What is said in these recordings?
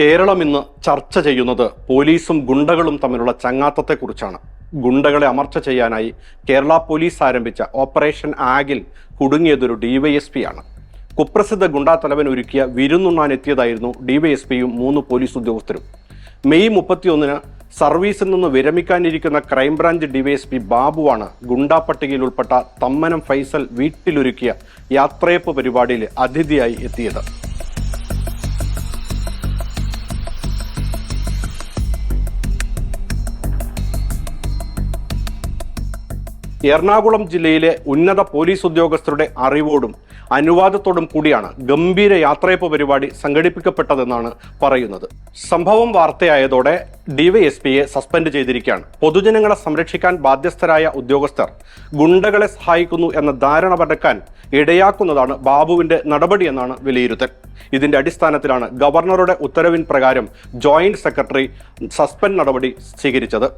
കേരളം ഇന്ന് ചർച്ച ചെയ്യുന്നത് പോലീസും ഗുണ്ടകളും തമ്മിലുള്ള ചങ്ങാത്തത്തെക്കുറിച്ചാണ്. ഗുണ്ടകളെ അമർച്ച ചെയ്യാനായി കേരള പോലീസ് ആരംഭിച്ച ഓപ്പറേഷൻ ആഗിൽ കുടുങ്ങിയതൊരു ഡിവൈഎസ്പി ആണ്. കുപ്രസിദ്ധ ഗുണ്ടാ തലവൻ ഒരുക്കിയ വിരുന്നുണ്ണാൻ എത്തിയതായിരുന്നു ഡിവൈഎസ്പിയും മൂന്ന് പോലീസ് ഉദ്യോഗസ്ഥരും. മെയ് മുപ്പത്തിയൊന്നിന് സർവീസിൽ നിന്ന് വിരമിക്കാനിരിക്കുന്ന ക്രൈംബ്രാഞ്ച് ഡിവൈഎസ്പി ബാബുവാണ് ഗുണ്ടാ പട്ടികയിൽ ഉൾപ്പെട്ട തമ്മനം ഫൈസൽ വീട്ടിലൊരുക്കിയ യാത്രയപ്പ് പരിപാടിയിൽ അതിഥിയായി എത്തിയത്. എറണാകുളം ജില്ലയിലെ ഉന്നത പോലീസ് ഉദ്യോഗസ്ഥരുടെ അറിവോടും അനുവാദത്തോടും കൂടിയാണ് ഗംഭീര യാത്രയപ്പ് പരിപാടി സംഘടിപ്പിക്കപ്പെട്ടതെന്നാണ് പറയുന്നത്. സംഭവം വാർത്തയായതോടെ ഡിവൈഎസ്പിയെ സസ്പെൻഡ് ചെയ്തിരിക്കുകയാണ്. പൊതുജനങ്ങളെ സംരക്ഷിക്കാൻ ബാധ്യസ്ഥരായ ഉദ്യോഗസ്ഥർ ഗുണ്ടകളെ സഹായിക്കുന്നു എന്ന ധാരണ പടക്കാൻ ഇടയാക്കുന്നതാണ് ബാബുവിന്റെ നടപടിയെന്നാണ് വിലയിരുത്തൽ. ഇതിന്റെ അടിസ്ഥാനത്തിലാണ് ഗവർണറുടെ ഉത്തരവിൻ പ്രകാരം ജോയിന്റ് സെക്രട്ടറി സസ്പെൻഡ് നടപടി സ്വീകരിച്ചത്.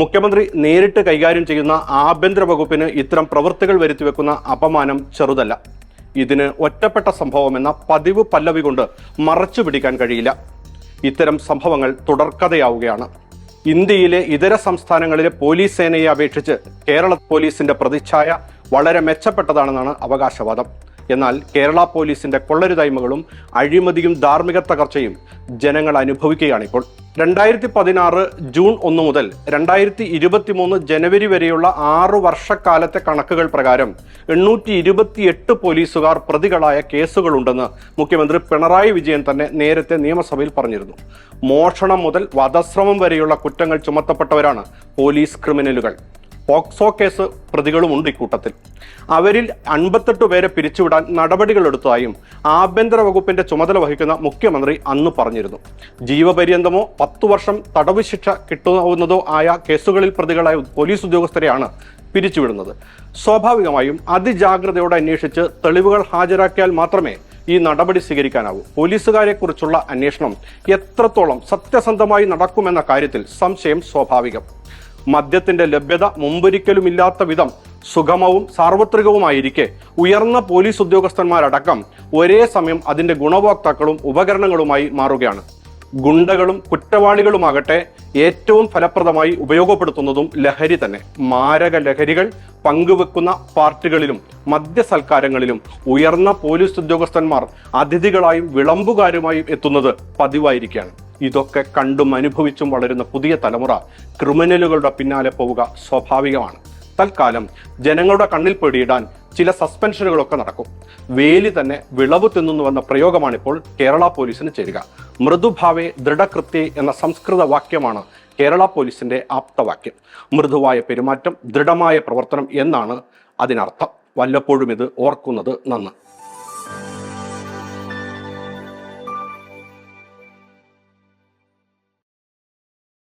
മുഖ്യമന്ത്രി നേരിട്ട് കൈകാര്യം ചെയ്യുന്ന ആഭ്യന്തര വകുപ്പിന് ഇത്തരം പ്രവൃത്തികൾ വരുത്തിവെക്കുന്ന അപമാനം ചെറുതല്ല. ഇതിന് ഒറ്റപ്പെട്ട സംഭവമെന്ന പതിവ് പല്ലവി കൊണ്ട് മറച്ചു പിടിക്കാൻ കഴിയില്ല. ഇത്തരം സംഭവങ്ങൾ തുടർക്കഥയാവുകയാണ്. ഇന്ത്യയിലെ ഇതര സംസ്ഥാനങ്ങളിലെ പോലീസ് സേനയെ അപേക്ഷിച്ച് കേരള പോലീസിന്റെ പ്രതിച്ഛായ വളരെ മെച്ചപ്പെട്ടതാണെന്നാണ് അവകാശവാദം. എന്നാൽ കേരള പോലീസിന്റെ കൊള്ളരുതായ്മകളും അഴിമതിയും ധാർമ്മിക തകർച്ചയും ജനങ്ങൾ അനുഭവിക്കുകയാണിപ്പോൾ. രണ്ടായിരത്തി പതിനാറ് ജൂൺ ഒന്ന് മുതൽ രണ്ടായിരത്തി ഇരുപത്തി മൂന്ന് ജനുവരി വരെയുള്ള ആറ് വർഷക്കാലത്തെ കണക്കുകൾ പ്രകാരം എണ്ണൂറ്റി ഇരുപത്തിയെട്ട് പോലീസുകാർ പ്രതികളായ കേസുകളുണ്ടെന്ന് മുഖ്യമന്ത്രി പിണറായി വിജയൻ തന്നെ നേരത്തെ നിയമസഭയിൽ പറഞ്ഞിരുന്നു. മോഷണം മുതൽ വധശ്രമം വരെയുള്ള കുറ്റങ്ങൾ ചുമത്തപ്പെട്ടവരാണ് പോലീസ് ക്രിമിനലുകൾ. പോക്സോ കേസ് പ്രതികളുമുണ്ട് ഇക്കൂട്ടത്തിൽ. അവരിൽ അൻപത്തെട്ട് പേരെ പിരിച്ചുവിടാൻ നടപടികൾ എടുത്തതായും ആഭ്യന്തര വകുപ്പിന്റെ ചുമതല വഹിക്കുന്ന മുഖ്യമന്ത്രി അന്ന് പറഞ്ഞിരുന്നു. ജീവപര്യന്തമോ പത്തു വർഷം തടവ് ശിക്ഷ കിട്ടുന്നതോ ആയ കേസുകളിൽ പ്രതികളായ പോലീസ് ഉദ്യോഗസ്ഥരെയാണ് പിരിച്ചുവിടുന്നത്. സ്വാഭാവികമായും അതിജാഗ്രതയോടെ അന്വേഷിച്ച് തെളിവുകൾ ഹാജരാക്കിയാൽ മാത്രമേ ഈ നടപടി സ്വീകരിക്കാനാവൂ. പോലീസുകാരെ കുറിച്ചുള്ള അന്വേഷണം എത്രത്തോളം സത്യസന്ധമായി നടക്കുമെന്ന കാര്യത്തിൽ സംശയം സ്വാഭാവികം. മദ്യത്തിന്റെ ലഭ്യത മുമ്പൊരിക്കലുമില്ലാത്ത വിധം സുഗമവും സാർവത്രികവുമായിരിക്കെ. ഉയർന്ന പോലീസ് ഉദ്യോഗസ്ഥന്മാരടക്കം ഒരേ സമയം അതിന്റെ ഗുണഭോക്താക്കളും ഉപകരണങ്ങളുമായി മാറുകയാണ്. ഗുണ്ടകളും കുറ്റവാളികളുമാകട്ടെ ഏറ്റവും ഫലപ്രദമായി ഉപയോഗപ്പെടുത്തുന്നതും ലഹരി തന്നെ. മാരക ലഹരികൾ പങ്കുവെക്കുന്ന പാർട്ടികളിലും മദ്യസൽക്കാരങ്ങളിലും ഉയർന്ന പോലീസ് ഉദ്യോഗസ്ഥന്മാർ അതിഥികളായും വിളമ്പുകാരുമായും എത്തുന്നത് പതിവായിരിക്കുകയാണ് ഇതൊക്കെ കണ്ടും അനുഭവിച്ചും വളരുന്ന പുതിയ തലമുറ ക്രിമിനലുകളുടെ പിന്നാലെ പോവുക സ്വാഭാവികമാണ്. തൽക്കാലം ജനങ്ങളുടെ കണ്ണിൽ പെടിയിടാൻ ചില സസ്പെൻഷനുകളൊക്കെ നടക്കും. വേലി തന്നെ വിളവ് തിന്നുന്നുവെന്ന പ്രയോഗമാണിപ്പോൾ കേരള പോലീസിന് ചേരുക. മൃദുഭാവേ ദൃഢകൃത്യേ എന്ന സംസ്കൃത വാക്യമാണ് കേരള പോലീസിന്റെ ആപ്തവാക്യം. മൃദുവായ പെരുമാറ്റം ദൃഢമായ പ്രവർത്തനം എന്നാണ് അതിനർത്ഥം. വല്ലപ്പോഴും ഇത് ഓർക്കുന്നത് നന്ന്.